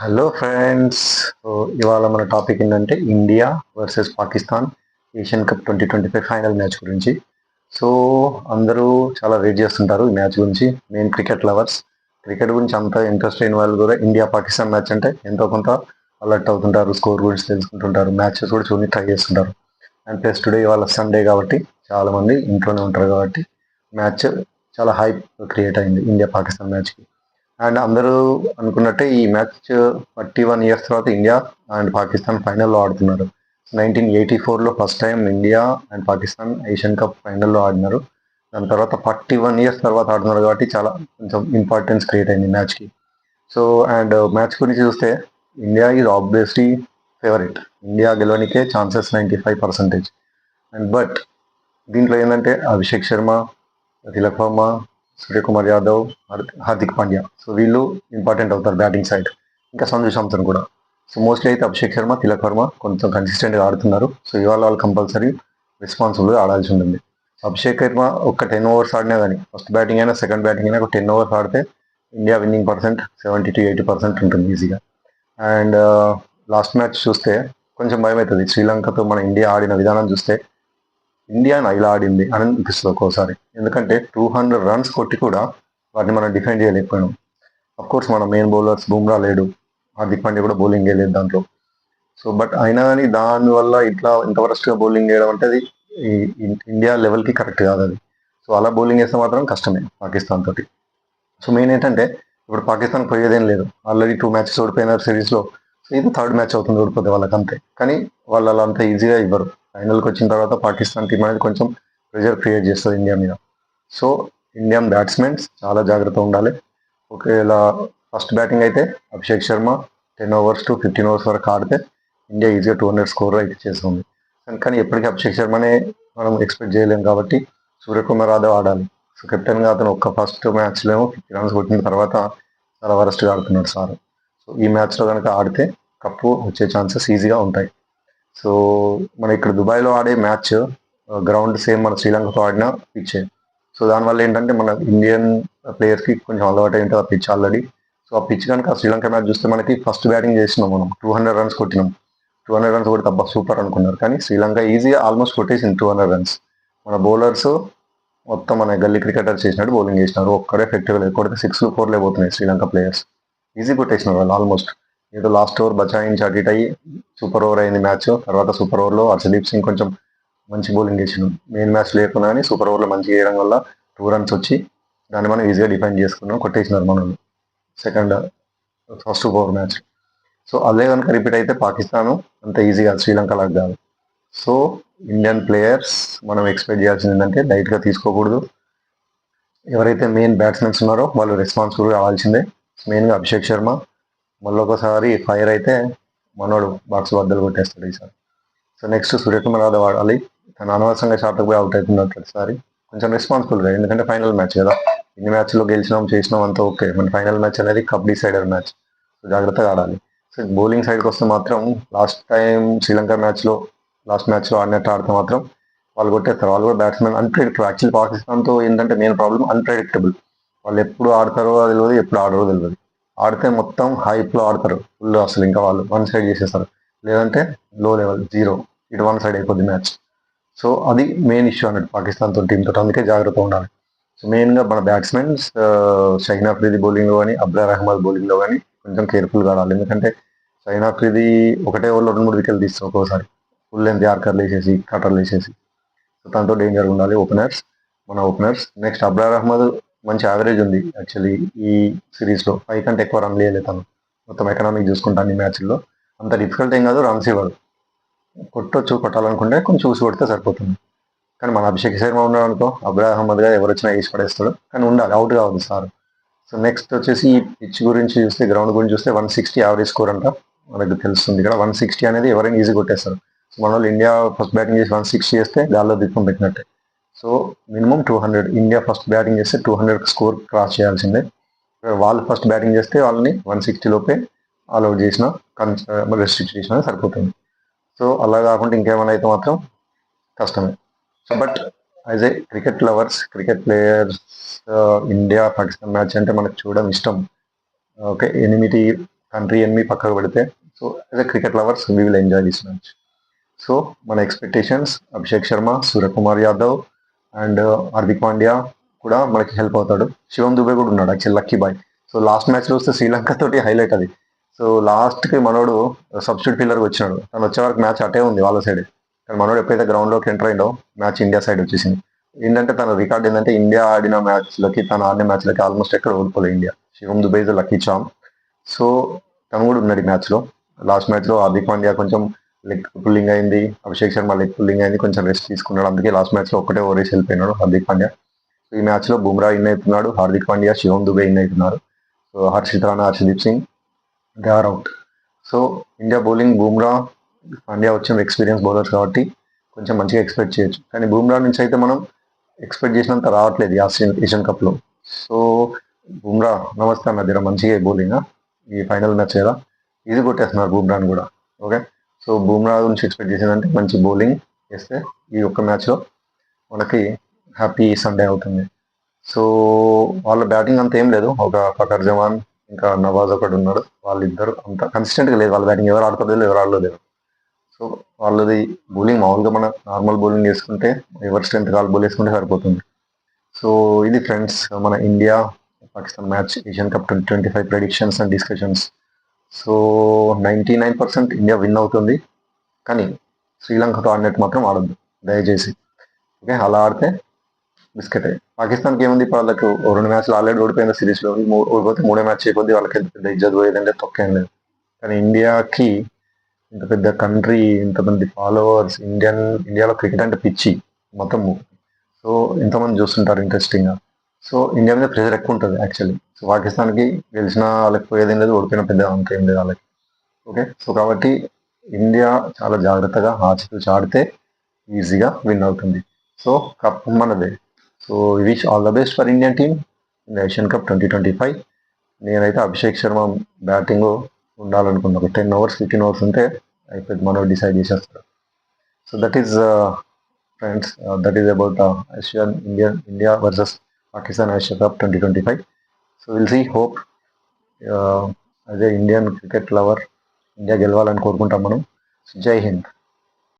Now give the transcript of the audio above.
Hello friends ఇవాళ మన topic ఏంటంటే India versus Pakistan Asian cup twenty twenty five final match గురించి. So అందరూ చాలా వెయిట్ చేస్తుంటారు ఈ మ్యాచ్ గురించి. మెయిన్ క్రికెట్ లవర్స్ క్రికెట్ గురించి అంత ఇంట్రెస్ట్ అయిన వాళ్ళు కూడా ఇండియా పాకిస్తాన్ మ్యాచ్ అంటే ఎంతో కొంత అలర్ట్ అవుతుంటారు స్కోర్ గురించి తెలుసుకుంటుంటారు మ్యాచెస్ కూడా చూడని ట్రై చేస్తుంటారు. అండ్ ప్లస్ టుడే ఇవాళ సండే కాబట్టి చాలామంది ఇంట్లోనే ఉంటారు కాబట్టి మ్యాచ్ చాలా హైప్ క్రియేట్ అయింది ఇండియా పాకిస్తాన్ మ్యాచ్కి అండ్ అందరూ అనుకున్నట్టే ఈ మ్యాచ్ ఫార్టీ వన్ ఇయర్స్ తర్వాత ఇండియా అండ్ పాకిస్తాన్ ఫైనల్లో ఆడుతున్నారు. నైన్టీన్ ఎయిటీ ఫోర్లో first time India and Pakistan Asian cup ఫైనల్లో ఆడినారు. దాని తర్వాత ఫార్టీ వన్ ఇయర్స్ తర్వాత ఆడుతున్నారు కాబట్టి చాలా కొంచెం ఇంపార్టెన్స్ క్రియేట్ అయింది మ్యాచ్కి. సో అండ్ మ్యాచ్ గురించి చూస్తే India is obviously favourite India గెలవనికే chances ninety five percentage and but దీంట్లో ఏంటంటే అభిషేక్ శర్మ తిలక్ వర్మ సూర్యకుమార్ యాదవ్ హార్దిక్ పాండ్యా. సో వీళ్ళు ఇంపార్టెంట్ అవుతారు బ్యాటింగ్ సైడ్ ఇంకా సంజు శాంసన్ కూడా. సో మోస్ట్లీ అయితే అభిషేక్ శర్మ తిలక్ వర్మ కొంచెం కన్సిస్టెంట్గా ఆడుతున్నారు. సో ఇవాళ వాళ్ళు కంపల్సరీ రెస్పాన్సిబుల్గా ఆడాల్సి ఉంటుంది. అభిషేక్ శర్మ ఒక టెన్ ఓవర్స్ ఆడినా కానీ ఫస్ట్ బ్యాటింగ్ అయినా సెకండ్ బ్యాటింగ్ అయినా ఒక టెన్ ఓవర్స్ ఆడితే India winning percent seventy to eighty percent ఉంటుంది ఈజీగా అండ్ లాస్ట్ మ్యాచ్ చూస్తే కొంచెం భయం అవుతుంది శ్రీలంకతో మన ఇండియా ఆడిన విధానం చూస్తే ఇండియా ఇలా ఆడింది అని అనిపిస్తుంది ఒక్కోసారి. ఎందుకంటే టూ హండ్రెడ్ రన్స్ కొట్టి కూడా వాటిని మనం డిఫెండ్ చేయలేకపోయాం. అఫ్ కోర్స్ మన మెయిన్ బౌలర్స్ బుమ్రా లేడు. హార్దిక్ పాండే కూడా బౌలింగ్ వేయలేదు దాంట్లో. సో బట్ అయినా కానీ దానివల్ల ఇట్లా ఇంత వరస్ట్గా బౌలింగ్ చేయడం అంటే అది ఈ ఇండియా లెవెల్కి కరెక్ట్ కాదు అది. సో అలా బౌలింగ్ వేస్తే మాత్రం కష్టమే పాకిస్తాన్ తోటి. సో మెయిన్ ఏంటంటే ఇప్పుడు పాకిస్తాన్ పోయేదేం లేదు. ఆల్రెడీ టూ మ్యాచెస్ ఓడిపోయినారు సిరీస్లో. సో ఇది థర్డ్ మ్యాచ్ అవుతుంది ఓడిపోతే వాళ్ళకి అంతే కానీ వాళ్ళు అలా అంత ఈజీగా ఇవ్వరు. ఫైనల్కి వచ్చిన తర్వాత పాకిస్తాన్ టీం అనేది కొంచెం ప్రెషర్ క్రియేట్ చేస్తుంది ఇండియా మీద. సో ఇండియన్ బ్యాట్స్మెన్స్ చాలా జాగ్రత్తగా ఉండాలి. ఒకవేళ ఫస్ట్ బ్యాటింగ్ అయితే Abhishek Sharma ten overs to fifteen overs వరకు ఆడితే ఇండియా ఈజీగా టూ హండ్రెడ్ స్కోర్ అయితే చేస్తుంది. కానీ ఎప్పటికీ అభిషేక్ శర్మనే మనం ఎక్స్పెక్ట్ చేయలేం కాబట్టి సూర్యకుమార్ యాదవ్ ఆడాలి. సో కెప్టెన్గా అతను ఒక్క ఫస్ట్ మ్యాచ్లో ఫిఫ్టీ రన్స్ కొట్టిన తర్వాత చాలా వరస్ట్గా ఆడుతున్నాడు సార్. సో ఈ మ్యాచ్లో కనుక ఆడితే కప్పు వచ్చే ఛాన్సెస్ ఈజీగా ఉంటాయి. సో మన ఇక్కడ దుబాయ్లో ఆడే మ్యాచ్ గ్రౌండ్ సేమ్ మన శ్రీలంకతో ఆడిన పిచ్చే. సో దానివల్ల ఏంటంటే మన ఇండియన్ ప్లేయర్స్కి కొంచెం అలవాటు అయి ఉంటుంది ఆ పిచ్ ఆల్రెడీ. సో ఆ పిచ్ కనుక శ్రీలంక మ్యాచ్ చూస్తే మనకి ఫస్ట్ బ్యాటింగ్ చేసినాం మనం. టూ హండ్రెడ్ రన్స్ కొట్టినాం. టూ హండ్రెడ్ రన్స్ కొడితే అబ్బా సూపర్ అనుకున్నారు. కానీ శ్రీలంక ఈజీగా ఆల్మోస్ట్ కొట్టేసింది టూ హండ్రెడ్ రన్స్. మన బౌలర్స్ మొత్తం మన గల్లీ క్రికెటర్ చేసినట్టు బౌలింగ్ చేసినారు. ఒక్కడే ఎఫెక్టివ్ లేదు కొడితే సిక్స్ ఫోర్లే పోతున్నాయి శ్రీలంక ప్లేయర్స్. ఈజీ కొట్టేసినారు వాళ్ళు ఆల్మోస్ట్. ఏదో లాస్ట్ ఓవర్ బచాయించి అటు ఇటు అయ్యి సూపర్ ఓవర్ అయింది మ్యాచ్ తర్వాత సూపర్ ఓవర్లో హర్షదీప్ సింగ్ కొంచెం మంచి బౌలింగ్ చేసిండు. మెయిన్ మ్యాచ్ లేకున్నా కానీ సూపర్ ఓవర్లో మంచిగా చేయడం వల్ల టూ రన్స్ వచ్చి దాన్ని మనం ఈజీగా డిఫైన్ చేసుకున్నాం కొట్టేసినారు మనం second first over match so అదే కనుక రిపీట్ అయితే పాకిస్తాన్. అంత ఈజీగా శ్రీలంక లాగా కాదు. సో ఇండియన్ ప్లేయర్స్ మనం ఎక్స్పెక్ట్ చేయాల్సింది ఏంటంటే లైట్గా తీసుకోకూడదు. ఎవరైతే మెయిన్ బ్యాట్స్మెన్స్ ఉన్నారో వాళ్ళు రెస్పాన్సిబుల్ కావాల్సిందే మెయిన్గా అభిషేక్ శర్మ మళ్ళీ ఒకసారి ఫైర్ అయితే మనోడు బాక్స్ బద్దలు కొట్టేస్తాడు ఈసారి సో నెక్స్ట్ సూర్యకుమార్ యాదవ్ ఆడాలి తను అనవసరంగా షార్ట్కి పోయి అవుట్ అవుతున్నట్టు ప్రతిసారి. కొంచెం రెస్పాన్సిబుల్గా ఎందుకంటే ఫైనల్ మ్యాచ్ కదా. ఇన్ని మ్యాచ్లో గెలిచినాం చేసినాం అంతా ఓకే మన ఫైనల్ మ్యాచ్ అనేది కప్ డిసైడర్ మ్యాచ్ సో జాగ్రత్తగా ఆడాలి. సో బౌలింగ్ సైడ్కి వస్తే మాత్రం లాస్ట్ టైం శ్రీలంక మ్యాచ్లో లాస్ట్ మ్యాచ్లో ఆడినట్టు ఆడితే మాత్రం వాళ్ళు కొట్టేస్తారు. వాళ్ళు కూడా బ్యాట్స్మెన్ అన్ప్రెడిక్టబుల్ యాక్చువల్లీ పాకిస్తాన్తో ఏంటంటే మెయిన్ ప్రాబ్లం అన్ప్రెడిక్టబుల్ వాళ్ళు ఎప్పుడు ఆడతారో తెలియదు ఎప్పుడు ఆడరో తెలియదు. ఆడితే మొత్తం హైప్లో ఆడతారు. ఫుల్ అసలు ఇంకా వాళ్ళు వన్ సైడ్ చేసేస్తారు. లేదంటే లో లెవెల్ జీరో ఇటు వన్ సైడ్ అయిపోద్ది మ్యాచ్ సో అది మెయిన్ ఇష్యూ అన్నట్టు పాకిస్తాన్తో టీంతో అందుకే జాగ్రత్తగా ఉండాలి. సో మెయిన్గా మన బ్యాట్స్మెన్స్ uh, షైన్ అఫ్రీది బౌలింగ్లో కానీ అబ్రార్ అహ్మద్ బౌలింగ్లో కానీ కొంచెం కేర్ఫుల్గా ఆడాలి. ఎందుకంటే షైన్ అఫ్రీది ఒకటే ఓవర్లో రెండు మూడు వికెట్లు తీస్తాం ఒక్కోసారి. ఫుల్ లెంత్ యార్కర్లు వేసేసి కటర్లు వేసేసి సో దాంతో డేంజర్ ఉండాలి ఓపెనర్స్ మన ఓపెనర్స్ నెక్స్ట్ అబ్రార్ అహ్మద్ మంచి యావరేజ్ ఉంది యాక్చువల్లీ ఈ సిరీస్లో ఫైవ్ కంటే ఎక్కువ రన్ వేయలేదు తను. మొత్తం ఎకనామిక్ చూసుకుంటాను ఈ మ్యాచ్లో అంత డిఫికల్ట్ ఏం కాదు రన్స్ ఇవ్వడు. కొట్టొచ్చు కొట్టాలనుకుంటే కొంచెం చూసి కొడితే సరిపోతుంది. కానీ మన అభిషేక్ శర్మ ఉన్నాడు అనుకో అబ్రార్ అహ్మద్గా ఎవరు వచ్చినా వేసి పడేస్తాడు. కానీ ఉండాలి అవుట్ కావద్దు సార్ సో నెక్స్ట్ వచ్చేసి ఈ పిచ్ గురించి చూస్తే గ్రౌండ్ గురించి చూస్తే వన్ సిక్స్టీ యావరేజ్ స్కోర్ అంట. మనకు తెలుస్తుంది ఇక్కడ వన్ సిక్స్టీ అనేది ఎవరైనా ఈజీ కొట్టేస్తారు. సో మన వాళ్ళు ఇండియా ఫస్ట్ బ్యాటింగ్ చేసి వన్ సిక్స్టీ చేస్తే గాల్లో దీపం పెట్టినట్టే. So minimum two hundred India first batting చేస్తే టూ హండ్రెడ్ స్కోర్ క్రాస్ చేయాల్సిందే. వాళ్ళు ఫస్ట్ బ్యాటింగ్ చేస్తే వాళ్ళని వన్ సిక్స్టీ లోపే ఆల్ అవుట్ చేసిన రెస్ట్రిక్ట్ చేసినా సరిపోతుంది. సో అలా కాకుండా ఇంకేమైనా అయితే మాత్రం కష్టమే. So but as a cricket lovers cricket players India Pakistan match అంటే మనకు చూడడం ఇష్టం. ఓకే ఎనిమిది కంట్రీ ఎన్ని పక్కకు పెడితే so as a cricket lovers we will enjoy this match so మన ఎక్స్పెక్టేషన్స్ అభిషేక్ శర్మ సూర్యకుమార్ యాదవ్ అండ్ హార్దిక్ పాండ్యా కూడా మనకి హెల్ప్ అవుతాడు. శివం దుబే కూడా ఉన్నాడు actual lucky boy so last మ్యాచ్లో వస్తే శ్రీలంక తోటి హైలైట్ అది. సో లాస్ట్కి మనోడు సబ్స్టిట్యూట్ ఫీల్డర్కి వచ్చినాడు. తను వచ్చే వరకు మ్యాచ్ అటే ఉంది వాళ్ళ సైడ్ కానీ మనోడు ఎప్పుడైతే గ్రౌండ్లోకి ఎంటర్ అయిందో మ్యాచ్ ఇండియా సైడ్ వచ్చేసింది. ఏంటంటే తన రికార్డ్ ఏంటంటే ఇండియా ఆడిన మ్యాచ్లకి తను ఆడిన మ్యాచ్లకి ఆల్మోస్ట్ ఎక్కడ ఓడిపోలేదు India Shivam Dube is lucky charm so తను కూడా ఉన్నాడు ఈ మ్యాచ్లో లాస్ట్ మ్యాచ్లో హార్దిక్ పాండ్యా కొంచెం లెగ్ పుల్లింగ్ అయింది అభిషేక్ శర్మ లెగ్ పుల్లింగ్ అయింది కొంచెం రెస్ట్ తీసుకున్నాడు. అందుకే లాస్ట్ మ్యాచ్లో ఒకటే ఓవరేసి వెళ్ళిపోయినాడు హార్దిక్ పాండ్యా. సో ఈ మ్యాచ్లో బుమ్రా ఇన్ అవుతున్నాడు హార్దిక్ పాండ్యా శివం దుబే ఇన్ అవుతున్నారు. So Harshit Rana Harshdeep Singh they are out so India bowling Bumrah Pandya వచ్చిన ఎక్స్పీరియన్స్ బౌలర్స్ కాబట్టి కొంచెం మంచిగా ఎక్స్పెక్ట్ చేయొచ్చు. కానీ బుమ్రా నుంచి అయితే మనం ఎక్స్పెక్ట్ చేసినంత రావట్లేదు ఈ ఆసియన్ ఏషియన్ కప్లో సో బుమ్రా నమస్తే అన్న దగ్గర మంచిగా బౌలింగ్ ఈ ఫైనల్ మ్యాచ్ కదా? ఇది కొట్టేస్తున్నారు బుమ్రాని కూడా. ఓకే సో బుమ్రా నుంచి ఎక్స్పెక్ట్ చేసేదంటే మంచి బౌలింగ్ చేస్తే ఈ ఒక్క మ్యాచ్లో మనకి హ్యాపీ సండే అవుతుంది. సో వాళ్ళ బ్యాటింగ్ అంత ఏం లేదు. ఒక ఫకర్ జవాన్ ఇంకా నవాజ్ ఒకటి ఉన్నాడు. వాళ్ళిద్దరు అంత కన్సిస్టెంట్గా లేదు. వాళ్ళ బ్యాటింగ్ ఎవరు ఆడుకోలేదు ఎవరు ఆడలేదు సో వాళ్ళది బౌలింగ్ మామూలుగా మన నార్మల్ బౌలింగ్ వేసుకుంటే ఎవరి స్ట్రెంత్ కాల్ బౌల్ వేసుకుంటే సరిపోతుంది. సో ఇది ఫ్రెండ్స్ మన India Pakistan match Asian cup twenty twenty five predictions and discussions so ninety nine percent India win అవుతుంది. కానీ శ్రీలంకతో ఆడినట్టు మాత్రం ఆడద్దు. దయచేసి. ఓకే అలా ఆడితే బిస్కెట్ పాకిస్తాన్కి ఏముంది? ఇప్పుడు వాళ్ళకు రెండు మ్యాచ్లు ఆల్రెడీ ఓడిపోయిన సిరీస్లో. ఓడిపోతే మూడో మ్యాచ్ చేయకపోతే వాళ్ళకి ఎంత పెద్ద ఇజ్జత్ పోయేదంటే తొక్కేం లేదు. కానీ ఇండియాకి ఇంత పెద్ద కంట్రీ ఇంతమంది ఫాలోవర్స్ ఇండియన్ ఇండియాలో క్రికెట్ అంటే పిచ్చి మొత్తం. సో ఇంతమంది చూస్తుంటారు ఇంట్రెస్టింగ్గా. సో ఇండియా మీద ప్రెషర్ ఎక్కువ ఉంటుంది యాక్చువల్లీ. సో పాకిస్తాన్కి గెలిచిన వాళ్ళకి పోయేదేం లేదు ఓడిపోయిన పెద్ద అంకేం ఏం లేదు వాళ్ళకి. ఓకే? సో కాబట్టి ఇండియా చాలా జాగ్రత్తగా ఆచితూచి ఆడితే ఈజీగా విన్ అవుతుంది. సో కప్ మనదే. So wish all the best for Indian team in Asian cup twenty twenty five. నేనైతే అభిషేక్ శర్మ బ్యాటింగ్ ఉండాలనుకున్నా. ఒక టెన్ అవర్స్ ఫిఫ్టీన్ అవర్స్ ఉంటే అయిపోయింది. మనం డిసైడ్ చేసేస్తారు so that is friends that is about Asian Indian India versus Pakistan Asia cup twenty twenty five. So will see hope అదే Indian cricket lover India గెలవాలని కోరుకుంటాం మనం. జై హింద్.